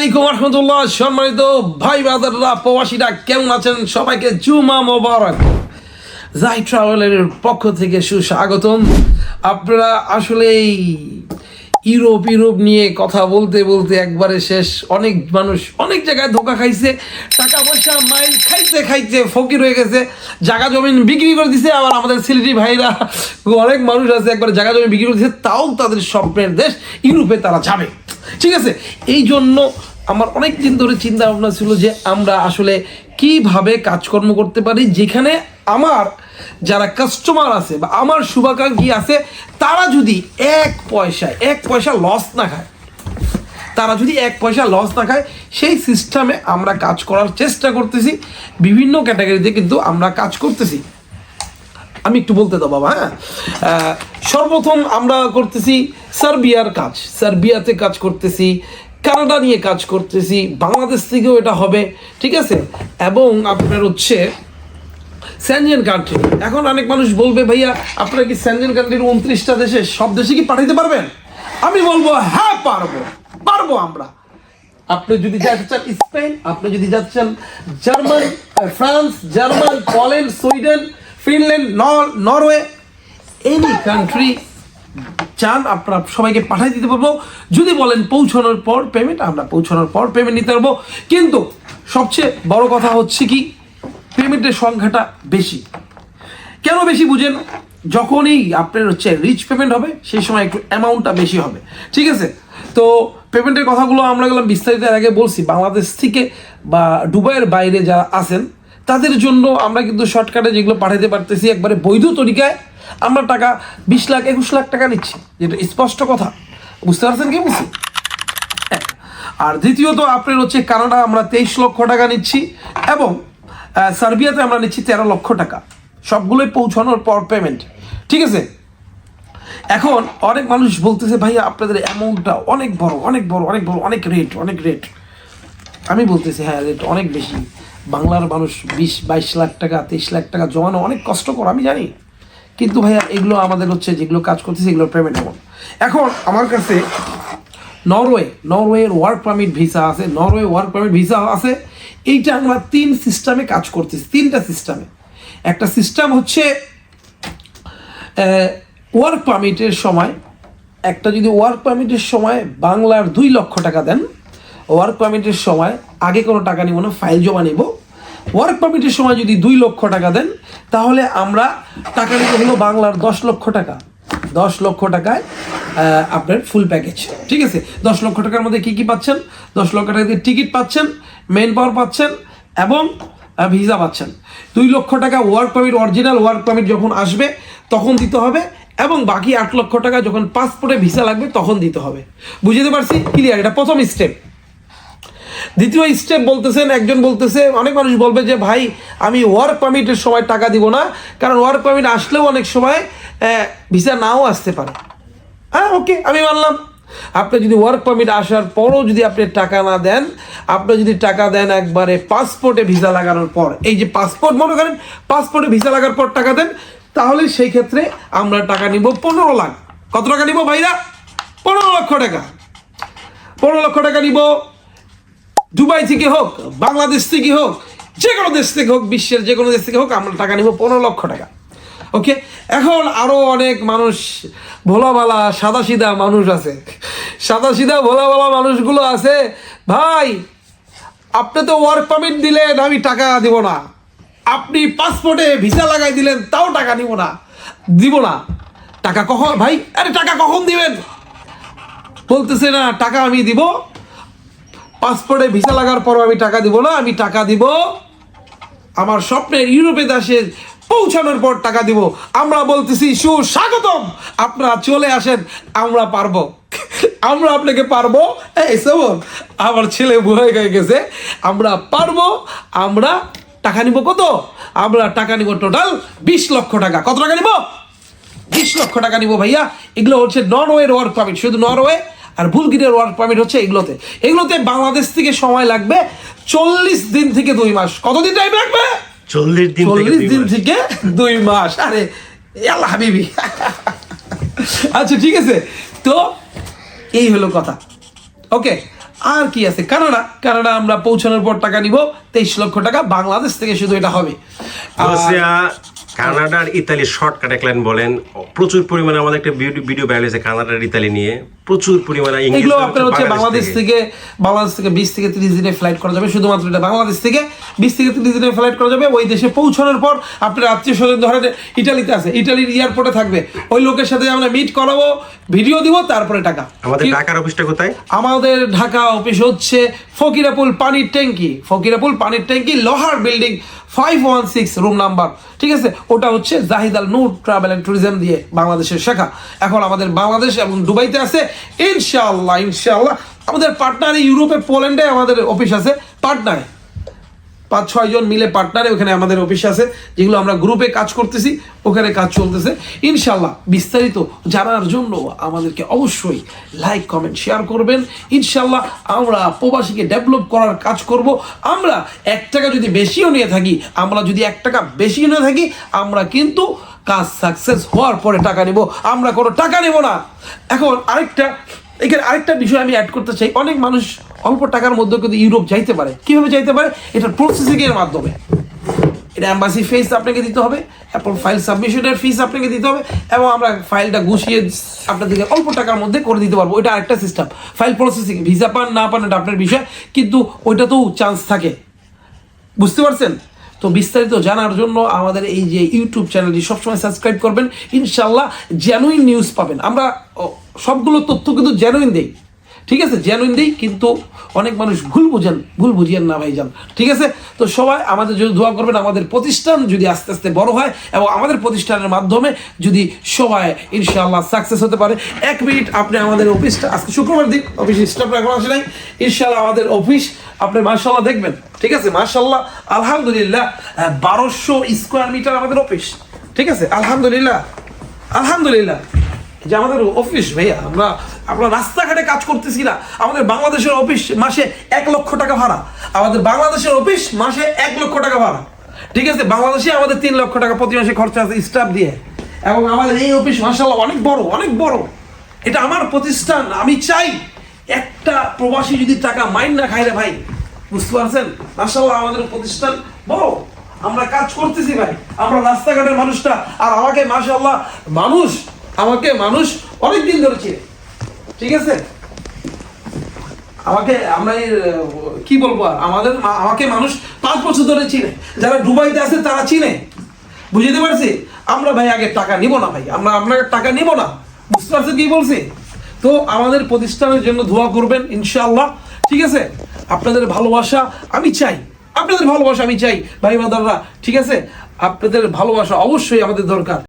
আলাইকুম রহমতুল্লাহ। সম্মানিত ভাই বাদাররা প্রবাসীরা, কেমন আছেন? সবাইকে জুমা মোবারক। জাই ট্রাভেলের পক্ষ থেকে সুস্বাগতম। আপনারা আসলেই ইউরোপ ইউরোপ নিয়ে কথা বলতে বলতে একবারে শেষ। অনেক মানুষ অনেক জায়গায় ধোকা খাইছে। টাকা পয়সা, মাইল খাইতে খাইতে ফকির হয়ে গেছে। জায়গা জমিন বিক্রি করে দিছে। আবার আমাদের সিলেটি ভাইরা, অনেক মানুষ আছে, একবার জায়গা জমি বিক্রি করে দিছে। তাও তাদের স্বপ্নের দেশ ইউরোপে তারা যাবে। ঠিক আছে? এই জন্য আমার অনেক দিন ধরে চিন্তা ভাবনা ছিল যে আমরা আসলে কীভাবে কাজকর্ম করতে পারি, যেখানে আমার যারা কাস্টমার আছে বা আমার শুভাকাঙ্ক্ষী আছে, তারা যদি এক পয়সা এক পয়সা লস না খায়, তারা যদি এক পয়সা লস না খায়, সেই সিস্টেমে আমরা কাজ করার চেষ্টা করতেছি। বিভিন্ন ক্যাটাগরিতে কিন্তু আমরা কাজ করতেছি। আমি একটু বলতে দাও বাবা হ্যাঁ? সর্বপ্রথম আমরা করতেছি সার্বিয়ার কাজ। সার্বিয়াতে কাজ করতেছি কানাডা নিয়ে কাজ করতেছি, বাংলাদেশ থেকেও এটা হবে, ঠিক আছে? এবং আপনার হচ্ছে স্যানজেন কান্ট্রি এখন অনেক মানুষ বলবে, ভাইয়া, আপনারা কি স্যানজেন কান্ট্রির উনত্রিশটা দেশে সব দেশে কি পাঠাইতে পারবেন? আমি বলব হ্যাঁ পারব পারব আমরা। আপনি যদি যেতে চান স্পেন, আপনি যদি যেতে চান German, France, German, Poland, Sweden, Finland, নর- নরওয়ে এনি কান্ট্রি চান আপনারা সবাইকে পাঠিয়ে দিতে পারব। যদি বলেন পৌঁছানোর পর পেমেন্ট আমরা পৌঁছানোর পর পেমেন্ট নিতে পারব। কিন্তু সবচেয়ে বড় কথা হচ্ছে কি পেমেন্টের সংখ্যাটা বেশি। কেন বেশি বুঝেন? যখনই আপনার হচ্ছে রিচ পেমেন্ট হবে, সেই সময় একটু অ্যামাউন্টটা বেশি হবে। ঠিক আছে? তো পেমেন্টের কথাগুলো আমরা গেলাম বিস্তারিত আগে বলছি। বাংলাদেশ থেকে বা দুবাইয়ের বাইরে যারা আছেন তাদের জন্য আমরা কিন্তু শর্টকাটে যেগুলো পাঠাতে পারতেছি, একবারে বৈধ তরিকায় আমরা টাকা বিশ লাখ, একুশ লাখ টাকা নিচ্ছি। যেটা স্পষ্ট কথা। বুঝতে পারছেন কি বুঝছি এক। আর দ্বিতীয়ত, আপনার হচ্ছে কানাডা আমরা তেইশ লক্ষ টাকা নিচ্ছি এবং সার্বিয়াতে আমরা নিচ্ছি তেরো লক্ষ টাকা। সবগুলোই পৌঁছানোর পর পেমেন্ট ঠিক আছে? এখন অনেক মানুষ বলতেছে, ভাইয়া, আপনাদের অ্যামাউন্টটা অনেক বড় অনেক বড় অনেক বড়, অনেক রেট অনেক রেট আমি বলতেছি হ্যাঁ রেট অনেক বেশি। বাংলার মানুষ বিশ, বাইশ লাখ টাকা, তেইশ লাখ টাকা জমানো অনেক কষ্টকর, আমি জানি। কিন্তু ভাইয়া, এগুলো আমাদের হচ্ছে যেগুলো কাজ করতেছে, এগুলোর পেমেন্ট এমন। এখন আমার কাছে নরওয়ে, নরওয়ের ওয়ার্ক পারমিট ভিসা আছে, নরওয়ে ওয়ার্ক পারমিট ভিসা আছে। এইটা আমরা তিন সিস্টেমে কাজ করতেছি, তিনটা সিস্টেমে একটা সিস্টেম হচ্ছে ওয়ার্ক পারমিটের সময়, একটা যদি ওয়ার্ক পারমিটের সময় বাংলার দুই লক্ষ টাকা দেন ওয়ার্ক পারমিটের সময় আগে কোনো টাকা নিব না ফাইল জমা নিব। ওয়ার্ক পারমিটের সময় যদি দুই লক্ষ টাকা দেন, তাহলে আমরা টাকা নিতে হলো বাংলার দশ লক্ষ টাকা। দশ লক্ষ টাকায় আপনার ফুল প্যাকেজ ঠিক আছে? দশ লক্ষ টাকার মধ্যে কী কী পাচ্ছেন? দশ লক্ষ টাকা দিয়ে টিকিট পাচ্ছেন মেন পাওয়ার পাচ্ছেন এবং ভিসা পাচ্ছেন। দুই লক্ষ টাকা work permit original work permit যখন আসবে, তখন দিতে হবে এবং বাকি আট লক্ষ টাকা যখন পাসপোর্টে ভিসা লাগবে, তখন দিতে হবে। বুঝতে পারছি? ক্লিয়ার এটা প্রথম স্টেপ দ্বিতীয় স্টেপ বলতেছেন, একজন বলতেছে, অনেক মানুষ বলবে যে, ভাই, আমি ওয়ার্ক পারমিটের সময় টাকা দিব না, কারণ ওয়ার্ক পারমিট আসলেও অনেক সময় ভিসা নাও আসতে পারে। হ্যাঁ ওকে আমি মানলাম। আপনি যদি ওয়ার্ক পারমিট আসার পরও যদি আপনি টাকা না দেন, আপনি যদি টাকা দেন একবারে পাসপোর্টে ভিসা লাগানোর পর, এই যে পাসপোর্ট মনে করেন পাসপোর্টে ভিসা লাগার পর টাকা দেন, তাহলে সেই ক্ষেত্রে আমরা টাকা নিব পনেরো লাখ। কত টাকা নিব ভাইরা? পনেরো লক্ষ টাকা। পনেরো লক্ষ টাকা নিব। দুবাই থেকে হোক, বাংলাদেশ থেকে হোক, যে কোনো দেশ থেকে হোক, বিশ্বের যে কোনো দেশ থেকে হোক, আমরা টাকা নিব পনেরো লক্ষ টাকা। ওকে এখন আরও অনেক মানুষ, ভোলাভালা সাদা সিধা মানুষ আছে। সাদা সিধা ভোলাভালা মানুষগুলো আছে, ভাই, আপনি তো ওয়ার্ক পারমিট দিলেন, আমি টাকা দিব না। আপনি পাসপোর্টে ভিসা লাগাই দিলেন, তাও টাকা নিব না। দিব না। টাকা কখন, ভাই, আরে টাকা কখন দিবেন? বলতেছে না, টাকা আমি দিব পাসপোর্টে ভিসা লাগার পর আমি টাকা দিব না, আমি টাকা দিব আমার স্বপ্নের ইউরোপে দেশে পৌঁছানোর পর টাকা দিব। আমরা বলতেছি, সুস্বাগতম, আপনারা চলে আসেন, আমরা পারব। আমরা আপনাকে পারব। এই সবল আমার ছেলে বুড়ো হয়ে গেছে। আমরা পারব, আমরা টাকা নিব কত? আমরা টাকা নিব টোটাল বিশ লক্ষ টাকা। কত টাকা নিব? বিশ লক্ষ টাকা নিব ভাইয়া। এগুলো হচ্ছে নরওয়ের ওয়ার্ক পারমিট শুধু নরওয়ে আর বুলগিরিয়ার ওয়ার্ক পারমিট হচ্ছে এগুলোতে। এগুলোতে বাংলাদেশ থেকে সময় লাগবে চল্লিশ দিন থেকে দুই মাস। কতদিন টাইম লাগবে? চল্লিশ দিন থেকে চল্লিশ দিন থেকে দুই মাস। আরে আল্লাহ হাবিবি। আচ্ছা ঠিক আছে। তো এই হলো কথা। ওকে আর কি আছে? কানাডা। কানাডা আমরা পৌঁছানোর পর টাকা নিব। তেইশ লক্ষ টাকা বাংলাদেশ থেকে শুধু এটা হবে। কানাডার ইতালি শর্টকাট এক লাইন বলেন প্রচুর পরিমাণে আমাদের একটা ভিডিও ভিডিও বাইরে হয়েছে কানাডার ইতালি নিয়ে প্রচুর পরিমাণে এগুলো আপনার হচ্ছে বাংলাদেশ থেকে। বাংলাদেশ থেকে বিশ থেকে তিরিশ দিনে ফ্লাইট করা যাবে শুধুমাত্র এটা বাংলাদেশ থেকে বিশ থেকে তিরিশ দিনে ফ্লাইট করা যাবে ওই দেশে পৌঁছানোর পর আপনার আত্মীয় স্বজন ধরেন ইটালিতে আছে ইটালির এয়ারপোর্টে থাকবে ওই লোকের সাথে আমরা মিট করাবো ভিডিও দিব তারপরে টাকা। আমাদের ঢাকার অফিসটা কোথায়? আমাদের ঢাকা অফিস হচ্ছে ফকিরাপুল পানির ট্যাঙ্কি ফকিরাপুল পানির ট্যাঙ্কি লোহার building five one six room number ঠিক আছে? ওটা হচ্ছে Zahid Al Noor travel and tourism দিয়ে বাংলাদেশের শাখা। এখন আমাদের বাংলাদেশ এবং দুবাইতে আছে, ইনশাআল্লাহ ইনশাআল্লাহ। আমাদের পার্টনারে ইউরোপে, পোল্যান্ডে আমাদের অফিস আছে পার্টনারে পাঁচ ছয়জন মিলে পার্টনারে ওখানে আমাদের অফিস আছে, যেগুলো আমরা গ্রুপে কাজ করতেছি, ওখানে কাজ চলতেছে। ইনশাল্লাহ বিস্তারিত জানার জন্য আমাদেরকে অবশ্যই লাইক কমেন্ট শেয়ার করবেন। ইনশাল্লাহ আমরা প্রবাসীকে ডেভেলপ করার কাজ করব। আমরা এক টাকা যদি বেশিও নিয়ে থাকি, আমরা যদি এক টাকা বেশি নিয়ে থাকি, আমরা কিন্তু কাজ সাকসেস হওয়ার পরে টাকা নিব। আমরা কোনো টাকা নেব না। এখন আরেকটা, এখানে আরেকটা বিষয় আমি অ্যাড করতে চাই। অনেক মানুষ অল্প টাকার মধ্যে কিন্তু ইউরোপ যাইতে পারে। কীভাবে যাইতে পারে? এটা প্রসেসিং এর মাধ্যমে। এটা অ্যাম্বাসি ফিস আপনাকে দিতে হবে এরপর ফাইল সাবমিশনের ফিস আপনাকে দিতে হবে, এবং আমরা ফাইলটা গুছিয়ে আপনাদেরকে অল্প টাকার মধ্যে করে দিতে পারব। এটা আরেকটা সিস্টেম ফাইল প্রসেসিং ভিসা পান, না পান, এটা আপনার বিষয়। কিন্তু ওইটাতেও চান্স থাকে। বুঝতে পারছেন? তো বিস্তারিত জানার জন্য আমাদের এই যে ইউটিউব চ্যানেলটি সবসময় সাবস্ক্রাইব করবেন। ইনশাল্লাহ জেনুইন নিউজ পাবেন। আমরা সবগুলো তথ্য কিন্তু জেনুইন দেই। ঠিক আছে? জেনুইন দেই, কিন্তু অনেক মানুষ ভুল বুঝেন, ভুল বুঝিয়েন না ভাই যান ঠিক আছে? তো সবাই আমাদের যদি দোয়া করবেন, আমাদের প্রতিষ্ঠান যদি আস্তে আস্তে বড় হয় এবং আমাদের প্রতিষ্ঠানের মাধ্যমে যদি সবাই ইনশাআল্লাহ সাকসেস হতে পারে। এক মিনিট আপনি আমাদের অফিসটা আজকে শুক্রবার দিন অফিস স্টাফ এখন আসে নাই। ইনশাআল্লাহ আমাদের অফিস আপনি মার্শাল্লাহ দেখবেন। ঠিক আছে? মার্শাল্লাহ আলহামদুলিল্লাহ বারোশো স্কোয়ার মিটার আমাদের অফিস ঠিক আছে? আলহামদুলিল্লাহ আলহামদুলিল্লাহ। যে আমাদের অফিস ভাইয়া, আমরা আমরা রাস্তাঘাটে কাজ করতেছি না। আমাদের বাংলাদেশের অফিস মাসে এক লক্ষ টাকা ভাড়া। আমাদের বাংলাদেশের অফিস মাসে এক লক্ষ টাকা ভাড়া। ঠিক আছে? বাংলাদেশে আমাদের তিন লক্ষ টাকা প্রতি মাসে খরচা আছে স্টাফ দিয়ে। এবং আমাদের এই অফিস মাসাল্লাহ অনেক বড় অনেক বড়। এটা আমার প্রতিষ্ঠান, আমি চাই একটা প্রবাসী যদি টাকা মাইন না খাই রে ভাই। বুঝতে পারছেন? মাসাল্লাহ আমাদের প্রতিষ্ঠান বড়। আমরা কাজ করতেছি ভাই। আমরা রাস্তাঘাটের মানুষটা। আর আমাকে মাসাল্লাহ মানুষ আমাকে মানুষ অনেক দিন ধরে চিনে। ঠিক আছে? আমাকে আমরা কি বলব আমাদের আমাকে মানুষ পাঁচ বছর ধরে চিনে। যারা দুবাইতে আছে তারা চিনে। বুঝতে পারছি? আমরা ভাই আগে টাকা নিব না ভাই। আমরা আপনাকে টাকা নিব না। বুঝতে পারছেন কি বলছি? তো আমাদের প্রতিষ্ঠানের জন্য দোয়া করবেন, ইনশাআল্লাহ। ঠিক আছে? আপনাদের ভালোবাসা আমি চাই। আপনাদের ভালোবাসা আমি চাই, ভাই বাদাররা ঠিক আছে? আপনাদের ভালোবাসা অবশ্যই আমাদের দরকার।